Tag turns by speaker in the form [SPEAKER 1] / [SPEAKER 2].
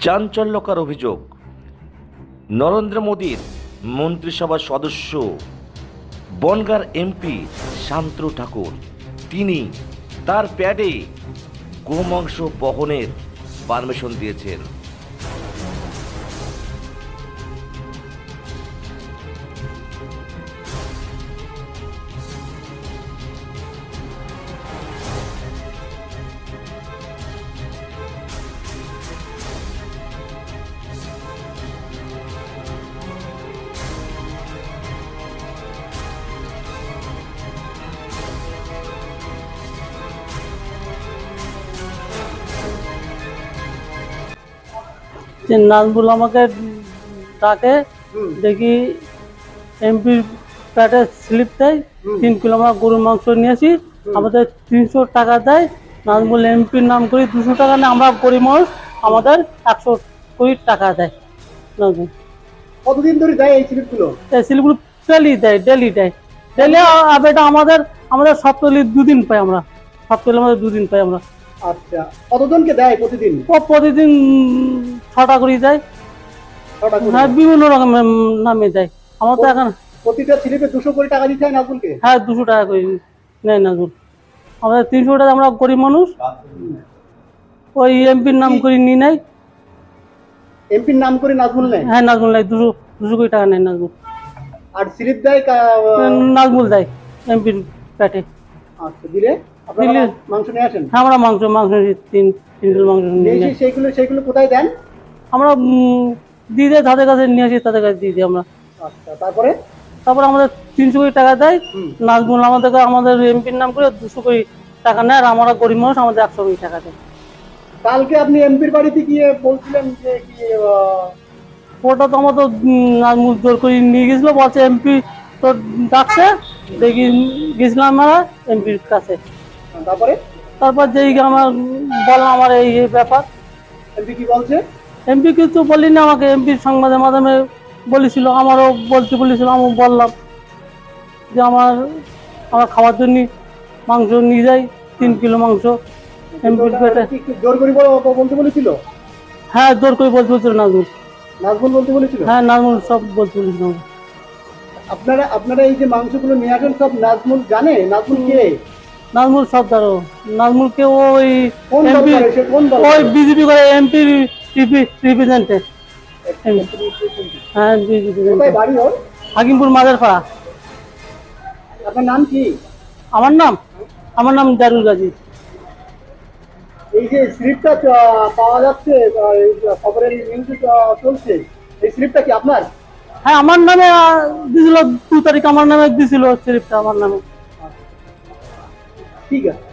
[SPEAKER 1] চাঞ্চল্যকর অভিযোগ। নরেন্দ্র মোদীর মন্ত্রিসভার সদস্য, বনগার এমপি শান্তনু ঠাকুর। তিনি তার প্যাডে গোমাংস বহনের পারমিশন দিয়েছেন।
[SPEAKER 2] যে নাজবুল আমাকে ডাকে দেখি এমপির প্যাটে স্লিপ দেয় তিন কিলো আমরা গরুর মাংস নিয়েছি আমাদের তিনশো টাকা দেয় নাজমুল এমপির নাম করি দুশো টাকা নেয় আমরা গরিব মানুষ আমাদের একশো কুড়ি টাকা দেয় নাজমুল।
[SPEAKER 3] কতদিন ধরে দেয় এই স্লিপগুলো
[SPEAKER 2] এই স্লিপগুলো ডেলি দেয় ডেলি দেয়। ডেলি এটা আমাদের আমাদের সপ্তাহে দুদিন পাই আমরা সপ্তাহে আমাদের দুদিন পাই আমরা।
[SPEAKER 3] আচ্ছা কতজনকে দেয় প্রতিদিন?
[SPEAKER 2] প্রতিদিন ছটা করে দেয়। হ্যাঁ বিভিন্ন রকমের নামে দেয়। আমার তো এখন
[SPEAKER 3] প্রতিটা স্লিপে দুশো করে টাকা দিতে হয় নাজবুলকে
[SPEAKER 2] হ্যাঁ দুশো টাকা করে নেয় না গুড় আমাদের তিনশো টাকা আমরা গরিব মানুষ। ওই এমপির নাম করে নিয়ে নেয়।
[SPEAKER 3] এমপির নাম করে নাজবুল নেয়?
[SPEAKER 2] হ্যাঁ নাজমুল নেয়। দুশো দুশো কোটি টাকা নেয় নাজমুল।
[SPEAKER 3] আর স্লিপ দেয়
[SPEAKER 2] নাজমুল দেয় এমপির পেটে
[SPEAKER 3] আচ্ছা দিলে? আপনারা মাংস নিয়ে আসেন?
[SPEAKER 2] হ্যাঁ আমরা মাংস মাংস তিন তিন কিলো মাংস নিয়ে
[SPEAKER 3] সেইগুলো সেইগুলো কোথায় দেন?
[SPEAKER 2] আমরা দিয়ে দেয় তাদের কাছে নিয়ে আসি তাদের কাছে দিয়ে দিই আমরা।
[SPEAKER 3] আচ্ছা তারপরে?
[SPEAKER 2] তারপর আমাদের তিনশো কোটি টাকা দেয়। নাজমুল আমাদের আমাদের এমপির নাম করে দুশো কোটি টাকা নেয় আর আমরা গরিব মানুষ আমাদের একশো কোটি টাকা দেয়।
[SPEAKER 3] কালকে আপনি এমপির বাড়িতে গিয়ে বলছিলেন যে কি
[SPEAKER 2] ওটা তো আমার তো নাজমুল জোর করে নিয়ে গেছিল বলছে এমপি তো ডাকছে দেখি গেছিলাম আমরা এমপির কাছে।
[SPEAKER 3] তারপরে?
[SPEAKER 2] তারপর যেই আমার বললাম আমার এই এই ব্যাপার।
[SPEAKER 3] এমপি কি বলছে?
[SPEAKER 2] এমপি কিছু বলিনি আমাকে এমপির সংবাদের মাধ্যমে বলেছিল আমারও বলতে বলেছিল আমি বললাম যে আমার আমার খাওয়ার জন্য মাংস নিয়ে যাই তিন কিলো মাংস। এমপির পেটে
[SPEAKER 3] জোর করে বলতে বলেছিল?
[SPEAKER 2] হ্যাঁ জোর করে বলতে বলছিল নাজমুল।
[SPEAKER 3] নাজবুল বলতে বলেছিল?
[SPEAKER 2] হ্যাঁ নাজমুল সব বলতে বলেছিল।
[SPEAKER 3] আপনারা আপনারা এই যে মাংসগুলো নিয়ে আসেন সব নাজমুল জানে? নাজমুল কে?
[SPEAKER 2] নাজমুল সর্দারও নাজমুলকে ওই এমপি ওই বিজেপি করে এমপি রিপ্রেজেন্টেড হ্যাঁ বিজেপি হাকিমপুর মাদার পাড়া
[SPEAKER 3] আপনার নাম কি?
[SPEAKER 2] আমার নাম আমার নাম জারুল গাজী
[SPEAKER 3] এই যে স্লিপটা পাওয়া যাচ্ছে খবরের নিউজে চলছে এই স্লিপটা কি আপনার?
[SPEAKER 2] হ্যাঁ আমার নামে দিছিল দু তারিখ আমার নামে দিছিল স্লিপটা আমার নামে।
[SPEAKER 3] 一个。